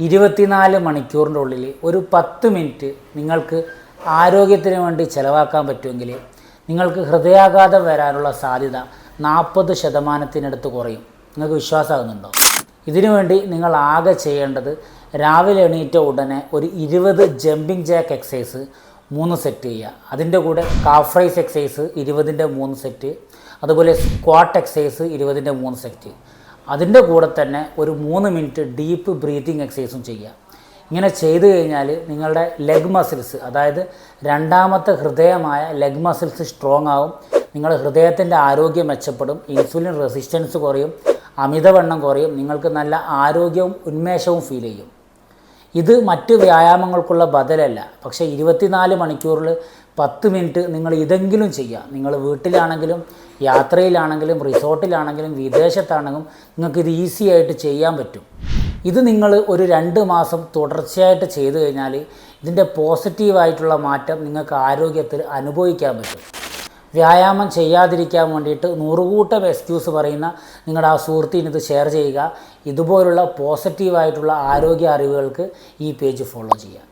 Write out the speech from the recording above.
ഇരുപത്തിനാല് മണിക്കൂറിന്റെ ഉള്ളിൽ ഒരു പത്ത് മിനിറ്റ് നിങ്ങൾക്ക് ആരോഗ്യത്തിന് വേണ്ടി ചിലവാക്കാൻ പറ്റുമെങ്കിൽ നിങ്ങൾക്ക് ഹൃദയാഘാതം വരാനുള്ള സാധ്യത നാൽപ്പത് ശതമാനത്തിനടുത്ത് കുറയും. നിങ്ങൾക്ക് വിശ്വാസമാകുന്നുണ്ടോ? ഇതിനുവേണ്ടി നിങ്ങൾ ആകെ ചെയ്യേണ്ടത് രാവിലെ എണീറ്റ ഉടനെ ഒരു ഇരുപത് ജമ്പിങ് ജാക്ക് എക്സസൈസ് മൂന്ന് സെറ്റ് ചെയ്യുക. അതിന്റെ കൂടെ കാഫ് റൈസ് എക്സസൈസ് ഇരുപതിന്റെ മൂന്ന് സെറ്റ് അതുപോലെ സ്ക്വാട്ട് എക്സസൈസ് ഇരുപതിന്റെ മൂന്ന് സെറ്റ് അതിന്റെ കൂടെ തന്നെ ഒരു മൂന്ന് മിനിറ്റ് ഡീപ്പ് ബ്രീത്തിങ് എക്സസൈസും ചെയ്യുക. ഇങ്ങനെ ചെയ്തു കഴിഞ്ഞാൽ നിങ്ങളുടെ ലെഗ് മസിൽസ് അതായത് രണ്ടാമത്തെ ഹൃദയമായ ലെഗ് മസിൽസ് സ്ട്രോങ് ആവും. നിങ്ങളുടെ ഹൃദയത്തിന്റെ ആരോഗ്യം മെച്ചപ്പെടും. ഇൻസുലിൻ റെസിസ്റ്റൻസ് കുറയും. അമിതവണ്ണം കുറയും. നിങ്ങൾക്ക് നല്ല ആരോഗ്യവും ഉന്മേഷവും ഫീൽ ചെയ്യും. ഇത് മറ്റ് വ്യായാമങ്ങൾക്കുള്ള ബദലല്ല. പക്ഷേ ഇരുപത്തിനാല് മണിക്കൂറിൽ പത്ത് മിനിറ്റ് നിങ്ങൾ ഇതെങ്കിലും ചെയ്യുക. നിങ്ങൾ വീട്ടിലാണെങ്കിലും യാത്രയിലാണെങ്കിലും റിസോർട്ടിലാണെങ്കിലും വിദേശത്താണെങ്കിലും നിങ്ങൾക്ക് ഇത് ഈസി ആയിട്ട് ചെയ്യാൻ പറ്റും. ഇത് നിങ്ങൾ ഒരു രണ്ട് മാസം തുടർച്ചയായിട്ട് ചെയ്തു കഴിഞ്ഞാൽ ഇതിന്റെ പോസിറ്റീവായിട്ടുള്ള മാറ്റം നിങ്ങൾക്ക് ആരോഗ്യത്തിൽ അനുഭവിക്കാൻ പറ്റും. വ്യായാമം ചെയ്യാതിരിക്കാൻ വേണ്ടിയിട്ട് നൂറുകൂട്ടം എക്സ്ക്യൂസ് പറയുന്ന നിങ്ങളുടെ ആ സുഹൃത്തിന് ഇത് ഷെയർ ചെയ്യുക. ഇതുപോലുള്ള പോസിറ്റീവായിട്ടുള്ള ആരോഗ്യ അറിവുകൾക്ക് ഈ പേജ് ഫോളോ ചെയ്യുക.